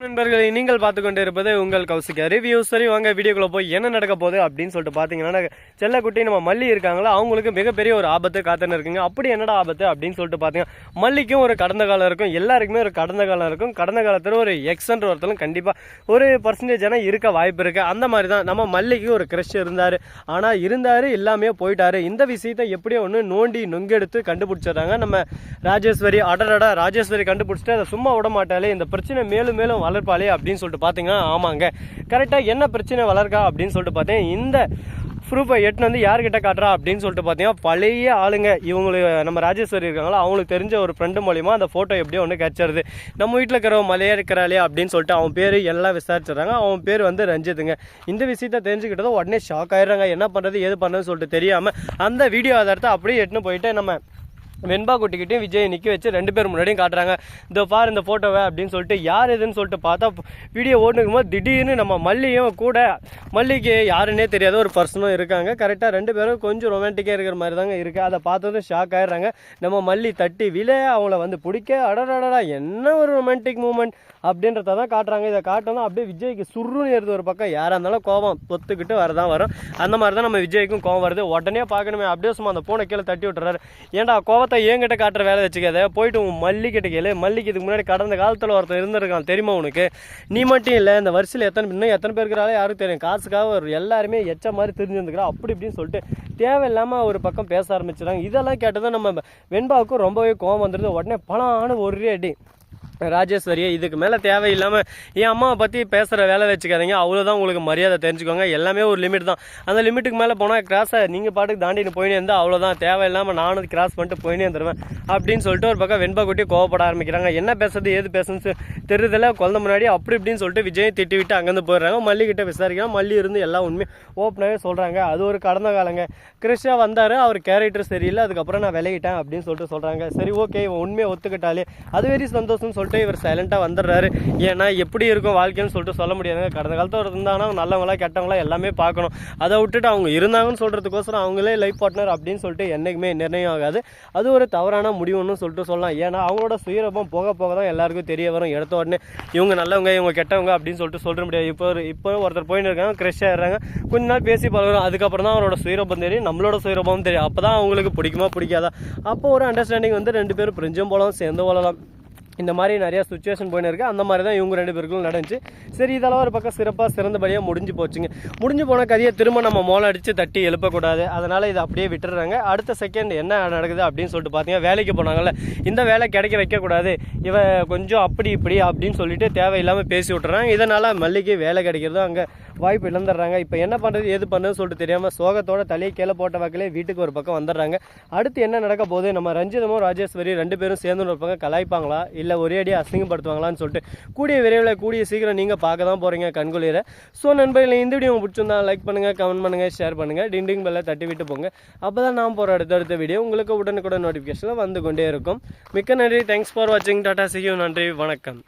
நண்பர்களை நீங்கள் பார்த்து கொண்டு இருப்பது உங்கள் கௌசிக்க ரிவ்யூ சரி வாங்க வீடியோக்குள்ள போய் என்ன நடக்க போகுது அப்படின்னு சொல்லிட்டு பார்த்தீங்கன்னா செல்லக்குட்டி நம்ம மல்லி இருக்காங்களா அவங்களுக்கு மிகப்பெரிய ஒரு ஆபத்து காத்துன்னு இருக்குங்க. அப்படி என்னடா ஆபத்து அப்படின்னு சொல்லிட்டு பார்த்தீங்கன்னா மல்லிக்கும் ஒரு கடந்த காலம் இருக்கும் எல்லாருக்குமே ஒரு கடந்த காலம் இருக்கும். கடந்த காலத்தில் ஒரு எக்ஸ்ன்ற ஒருத்தரும் கண்டிப்பாக ஒரு பர்சன்டேஜ் ஆனால் இருக்க வாய்ப்பு இருக்குது அந்த மாதிரி தான் நம்ம மல்லிக்கு ஒரு க்ரஷ் இருந்தார். ஆனால் இருந்தார் எல்லாமே போயிட்டார். இந்த விஷயத்தை எப்படியோ ஒன்று நோண்டி நொங்கெடுத்து கண்டுபிடிச்சிடுறாங்க. நம்ம ராஜேஸ்வரி அடரடா ராஜேஸ்வரி கண்டுபிடிச்சிட்டு அதை சும்மா விட மாட்டாலே இந்த பிரச்சனை மேலும் மேலும் வளர்ப்பாளே அப்படின்னு சொல்லிட்டு பார்த்தீங்கன்னா ஆமாங்க. கரெக்டாக என்ன பிரச்சனை வளர்க்கா அப்படின்னு சொல்லிட்டு பார்த்தேன். இந்த ப்ரூஃபை எட்டுன்னு வந்து யார்கிட்ட காட்டுறா அப்படின்னு சொல்லிட்டு பார்த்தீங்கன்னா பழைய ஆளுங்க. இவங்களுக்கு நம்ம ராஜேஸ்வரி இருக்காங்களோ அவங்களுக்கு தெரிஞ்ச ஒரு ஃப்ரெண்டு மூலிமா அந்த ஃபோட்டோ எப்படியோ ஒன்று கிடச்சிருது நம்ம வீட்டில் இருக்கிற மலையா இருக்கிறாளே அப்படின்னு சொல்லிட்டு அவன் பேர் எல்லாம் விசாரிச்சிடுறாங்க. அவன் பேர் வந்து ரஞ்சித்துங்க. இந்த விஷயத்த தெரிஞ்சுக்கிட்டதும் உடனே ஷாக் ஆயிடுறாங்க. என்ன பண்ணுறது ஏது பண்ணுறதுன்னு சொல்லிட்டு தெரியாமல் அந்த வீடியோ ஆதாரத்தை அப்படியே எட்டுன்னு போயிட்டு நம்ம வெண்பா குட்டிக்கிட்டையும் விஜய் நிற்க வச்சு ரெண்டு பேர் முன்னாடியும் காட்டுறாங்க. இந்த பார் இந்த ஃபோட்டோவை அப்படின்னு சொல்லிட்டு யார் எதுன்னு சொல்லிட்டு பார்த்தா வீடியோ ஓட்டுக்கும் போது திடீர்னு நம்ம மல்லியும் கூட மல்லிக்கு யாருன்னே தெரியாத ஒரு பர்சனும் இருக்காங்க. கரெக்டாக ரெண்டு பேரும் கொஞ்சம் ரொமான்டிக்காக இருக்கிற மாதிரி தாங்க இருக்குது அதை பார்த்ததும் ஷாக் ஆயிடுறாங்க. நம்ம மல்லி தட்டி வில அவங்கள வந்து பிடிக்க அடடடா என்ன ஒரு ரொமான்டிக் மூமெண்ட் அப்படின்றத தான் காட்டுறாங்க. இதை காட்டணும் அப்படியே விஜய்க்கு சுருன்னு ஏறுது ஒரு பக்கம். யாராக இருந்தாலும் கோபம் தொத்துக்கிட்டு வரதான் வரும். அந்த மாதிரி தான் நம்ம விஜய்க்கும் கோவம் வருது. உடனே பார்க்கணுமே அப்படியே சும்மா அந்த பூனை கீழே தட்டி விட்டுறாரு. ஏன்டா பார்த்தா என்கிட்ட காட்டுற வேலை வச்சுக்காத. போயிட்டு உன் மல்லிக்கிட்ட கேளு. மல்லிக்கு இதுக்கு முன்னாடி கடந்த காலத்தில் ஒருத்தன் இருந்திருக்கான். தெரியுமா உனக்கு? நீ மட்டும் இல்லை இந்த வரிசையில் எத்தனை இன்னும் எத்தனை பேர் இருக்கிறாலே யாரும் தெரியும். காசுக்காக ஒரு எல்லாருமே எச்ச மாதிரி தெரிஞ்சிருந்துக்கிறா அப்படி இப்படின்னு சொல்லிட்டு தேவையில்லாமல் ஒரு பக்கம் பேச ஆரம்பிச்சிடுறாங்க இதெல்லாம் கேட்டதும் நம்ம வெண்பாவுக்கும் ரொம்பவே கோவம் வந்துடுது உடனே பணம் ஒரே அடி. ராஜேஸ்வரியை இதுக்கு மேலே தேவையில்லாமல் என் அம்மாவை பற்றி பேசுகிற வேலை வச்சுக்காதீங்க. அவ்வளோதான் உங்களுக்கு மரியாதை தெரிஞ்சுக்கோங்க. எல்லாமே ஒரு லிமிட் தான். அந்த லிமிட்டுக்கு மேலே போனால் கிராஸை நீங்கள் பாட்டுக்கு தாண்டின்னு போயினே இருந்தால் அவ்வளோதான் தேவையில்லாமல் நானும் கிராஸ் பண்ணிட்டு போயினே இருந்துருவேன். அப்படின்னு சொல்லிட்டு ஒரு பக்கம் வெண்பா குட்டி கோவப்பட ஆரம்பிக்கிறாங்க. என்ன பேசுறது ஏது பேசுன்னு தெரியுதில்ல குழந்த முன்னாடி அப்படி இப்படின்னு சொல்லிட்டு விஜய் திட்டி விட்டு அங்கேருந்து போயிடுறாங்க. மல்லிகிட்ட விசாரிக்கலாம் மல்லி இருந்து எல்லாம் உண்மையும் ஓப்பனாகவே சொல்கிறாங்க அது ஒரு கடந்த காலங்க. கிருஷ்ணா வந்தார் அவர் கேரக்டர் சரியில்லை. அதுக்கப்புறம் நான் விளையிட்டேன் அப்படின்னு சொல்லிட்டு சொல்கிறாங்க சரி ஓகே இவன் உண்மையை ஒத்துக்கிட்டாலே. அது வெரி சந்தோஷம்னு சொல்லிட்டு இவர் சைலண்ட்டாக வந்துடுறாரு. ஏன்னா எப்படி இருக்கும் வாழ்க்கைன்னு சொல்லிட்டு சொல்ல முடியாதுங்க. கடந்த காலத்தில் ஒரு இருந்தாங்கன்னா நல்லவங்களா கெட்டவங்களா எல்லாமே பார்க்கணும். அதை விட்டுட்டு அவங்க இருந்தாங்கன்னு சொல்கிறதுக்கோசரம் அவங்களே லைஃப் பார்ட்னர் அப்படின்னு சொல்லிட்டு என்றைக்குமே நிர்ணயம் ஆகாது. அது ஒரு தவறான முடிவுன்னு சொல்லிட்டு சொல்லலாம். ஏன்னா அவங்களோட சுயரூபம் போக போக தான் எல்லாருக்கும் தெரிய வரும். எடுத்த உடனே இவங்க நல்லவங்க இவங்க கெட்டவங்க அப்படின்னு சொல்லிட்டு சொல்ல முடியாது. இப்போ இப்போ ஒருத்தர் போயின்னு இருக்காங்க க்ரெஷ் ஆயிடுறாங்க. கொஞ்ச நாள் பேசி பழகிறோம். அதுக்கப்புறம் தான் அவரோட சுயரூபம் தெரியும். நம்மளோட சுயரூபம் தெரியும். அப்போ தான் அவங்களுக்கு பிடிக்குமா பிடிக்காதா? அப்போ ஒரு அண்டர்ஸ்டாண்டிங் வந்து ரெண்டு பேரும் பிரிஞ்சும் போகலாம் சேர்ந்து போகலாம். இந்த மாதிரி நிறையா சுச்சுவேஷன் போயின்னு இருக்குது அந்த மாதிரி தான் இவங்க ரெண்டு பேருக்கும் நடந்துச்சு. சரி இதெல்லாம் ஒரு பக்கம் சிறப்பாக சிறந்தபடியாக முடிஞ்சு போச்சுங்க. முடிஞ்சு போன கதையை திரும்ப நம்ம மோளை அடித்து தட்டி எழுப்பக்கூடாது. அதனால் இதை அப்படியே விட்டுறாங்க அடுத்த செகண்ட் என்ன நடக்குது அப்படின்னு சொல்லிட்டு பார்த்தீங்கன்னா வேலைக்கு போனாங்கல்ல. இந்த வேலை கிடைக்க வைக்கக்கூடாது. இவன் கொஞ்சம் அப்படி இப்படி அப்படின்னு சொல்லிட்டு தேவையில்லாமல் பேசி விட்டுறாங்க. இதனால் மல்லிகை வேலை கிடைக்கிறதும் அங்கே வாய்ப்பு இழந்துடுறாங்க. இப்போ என்ன பண்ணுறது எது பண்ணுறதுன்னு சொல்லிட்டு தெரியாமல் சோகத்தோட தலையை கீழே போட்ட வாக்கிலே வீட்டுக்கு ஒரு பக்கம் வந்துடுறாங்க. அடுத்து என்ன நடக்க போகுது? நம்ம ரஞ்சிதமும் ராஜேஸ்வரி ரெண்டு பேரும் சேர்ந்து ஒரு பக்கம் கலாய்ப்பாங்களா? இல்லை ஒரே அடியாக அசிங்கப்படுத்துவாங்களான்னு சொல்லிட்டு கூடிய விரைவில் கூடிய சீக்கிரம் நீங்கள் பார்க்க தான் போகிறீங்க கண்குளிர. ஸோ நண்பர்களே இந்த வீடியோ பிடிச்சிருந்தா லைக் பண்ணுங்கள் கமெண்ட் பண்ணுங்கள் ஷேர் பண்ணுங்கள் டிண்டிங் பெல்லை தட்டி விட்டு போங்க. அப்போ தான் நான் போகிற அடுத்தடுத்த வீடியோ உங்களுக்கு உடனுக்குடன் நோட்டிஃபிகேஷனில் வந்து கொண்டே இருக்கும். மிக்க நன்றி. தேங்க்ஸ் ஃபார் வாட்சிங் டாடா சியூ நன்றி. வணக்கம்.